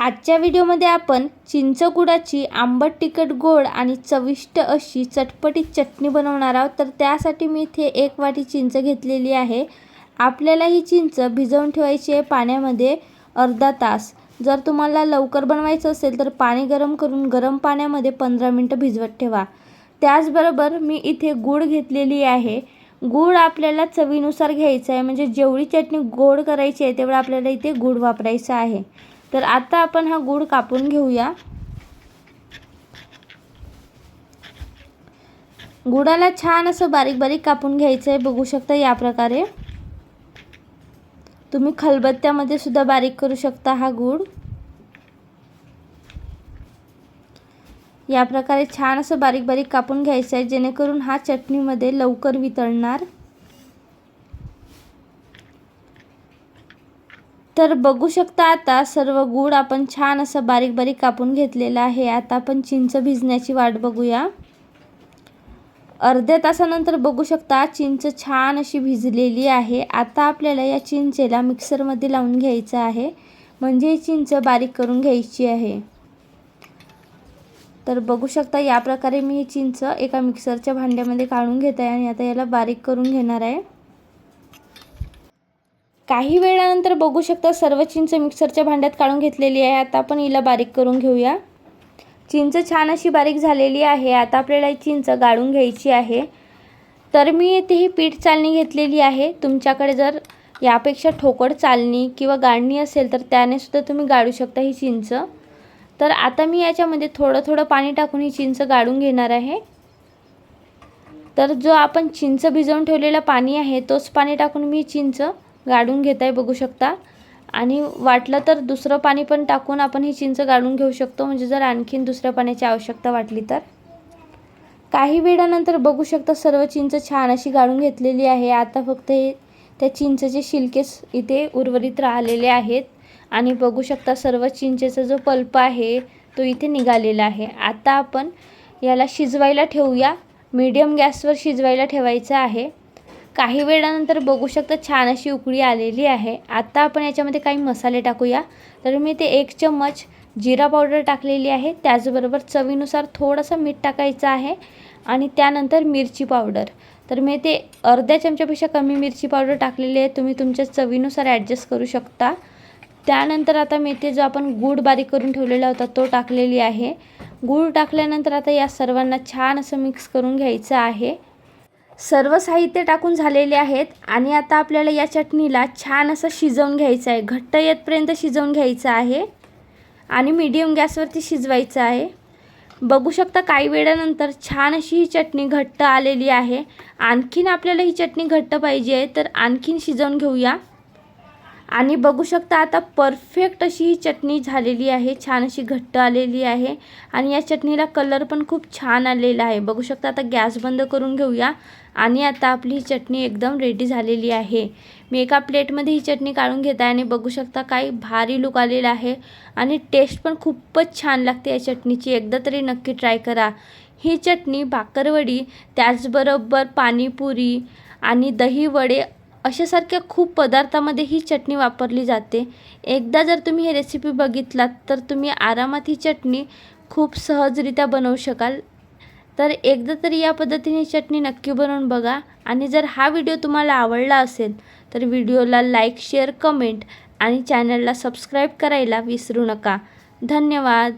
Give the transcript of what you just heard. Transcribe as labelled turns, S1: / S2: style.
S1: आजच्या व्हिडिओमध्ये आपण चिंचगुडाची आंबट तिखट गोड आणि चविष्ट अशी चटपटीत चटणी बनवणार आहोत. तर त्यासाठी मी इथे एक वाटी चिंच घेतलेली आहे. आपल्याला ही चिंच भिजवून ठेवायची आहे पाण्यामध्ये अर्धा तास. जर तुम्हाला लवकर बनवायचं असेल तर पाणी गरम करून गरम पाण्यामध्ये पंधरा मिनटं भिजवत ठेवा. त्याचबरोबर मी इथे गूळ घेतलेली आहे. गूळ आपल्याला चवीनुसार घ्यायचं आहे. म्हणजे जेवढी चटणी गोड करायची आहे तेवढं आपल्याला इथे गूळ वापरायचं आहे. तर आता आपण हा गूळ कापून घेऊया. गुडाला छान असं बारीक बारीक कापून घ्यायचं आहे बघू शकता या प्रकारे. तुम्ही खलबत्त्यामध्ये सुद्धा बारीक करू शकता हा गूळ या प्रकारे छान असं बारीक बारीक कापून घ्यायचं आहे जेणेकरून हा चटणीमध्ये लवकर वितळणार. तर बघू शकता आता सर्व गूळ आपण छान असं बारीक बारीक कापून घेतलेलं आहे. आता आपण चिंच भिजण्याची वाट बघूया. अर्ध्या तासानंतर बघू शकता चिंच छान अशी भिजलेली आहे. आता आपल्याला या चिंचेला मिक्सरमध्ये लावून घ्यायचं आहे. म्हणजे चिंच बारीक करून घ्यायची आहे. तर बघू शकता या प्रकारे मी ही चिंच एका मिक्सरच्या भांड्यामध्ये काढून घेत आहे आणि आता याला बारीक करून घेणार आहे. काही वेळानंतर बघू शकता सर्व चिंच मिक्सरच्या भांड्यात काढून घेतलेली आहे. आता आपण हिला बारीक करून घेऊया. चिंच छान अशी बारीक झालेली आहे. आता आपल्याला ही चिंच गाळून घ्यायची आहे. तर मी येथे ही पीठ चालणी घेतलेली आहे. तुमच्याकडे जर यापेक्षा ठोकळ चालणी किंवा गाळणी असेल तर त्याने सुद्धा तुम्ही गाळू शकता ही चिंच. तर आता मी याच्यामध्ये थोडं थोडं पाणी टाकून ही चिंच गाळून घेणार आहे. तर जो आपण चिंच भिजवून ठेवलेलं पाणी आहे तोच पाणी टाकून मी चिंच गाळून घेत आहे बघू शकता. आणि वाटलं तर दुसरं पाणी पण टाकून आपण ही चिंच गाळून घेऊ शकतो. म्हणजे जर आणखीन दुसऱ्या पाण्याची आवश्यकता वाटली तर. काही वेळानंतर बघू शकता सर्व चिंच छान अशी गाळून घेतलेली आहे. आता फक्त हे त्या चिंचचे शिलकेस इथे उर्वरित राहिलेले आहेत. आणि बघू शकता सर्व चिंचेचा जो पल्प आहे तो इथे निघालेला आहे. आता आपण याला शिजवायला ठेवूया. मीडियम गॅसवर शिजवायला ठेवायचं आहे. काही वेळानंतर बघू शकता छान अशी उकळी आलेली आहे. आता आपण याच्यामध्ये काही मसाले टाकूया. तर मी ते एक चम्मच जिरा पावडर टाकलेली आहे. त्याचबरोबर चवीनुसार थोडंसं मीठ टाकायचं आहे आणि त्यानंतर मिरची पावडर. तर मी ते अर्ध्या चमच्यापेक्षा कमी मिरची पावडर टाकलेली आहे. तुम्ही तुमच्या चवीनुसार ॲडजस्ट करू शकता. त्यानंतर आता मी ते जो आपण गूळ बारीक करून ठेवलेला होता तो टाकलेली आहे. गूळ टाकल्यानंतर आता या सर्वांना छान असं मिक्स करून घ्यायचं आहे. सर्व साहित्य टाकून झालेले आहेत आणि आता आपल्याला या चटणीला छान असं शिजवून घ्यायचं आहे. घट्ट येतपर्यंत शिजवून घ्यायचं आहे आणि मीडियम गॅसवरती शिजवायचं आहे. बघू शकता काही वेळानंतर छान अशी ही चटणी घट्ट आलेली आहे. आणखीन आपल्याला ही चटणी घट्ट पाहिजे आहे तर आणखीन शिजवून घेऊया. आणि बघू शकता आता परफेक्ट अशी ही चटणी झालेली आहे. छान अशी घट्ट आलेली आहे. आणि या चटणीला कलर पण खूप छान आलेला आहे. बघू शकता आता गॅस बंद करून घेऊया. आणि आता आपली ही चटणी एकदम रेडी झालेली आहे. मी एका प्लेटमध्ये ही चटणी काढून घेत आहे आणि बघू शकता काही भारी लुक आलेला आहे. आणि टेस्ट पण खूपच छान लागते या चटणीची. एकदा तरी नक्की ट्राय करा. ही चटणी भाकरवडी त्याचबरोबर पाणीपुरी आणि दही वडे अशासारख्या खूप पदार्थामध्ये ही चटणी वापरली जाते. एकदा जर तुम्ही ही रेसिपी बघितलात तर तुम्ही आरामात ही चटणी खूप सहजरित्या बनवू शकाल. तर एकदा तरी या पद्धतीने चटणी नक्की बनवून बघा. आणि जर हा व्हिडिओ तुम्हाला आवडला असेल तर व्हिडिओला लाईक शेअर कमेंट आणि चॅनलला सबस्क्राईब करायला विसरू नका. धन्यवाद.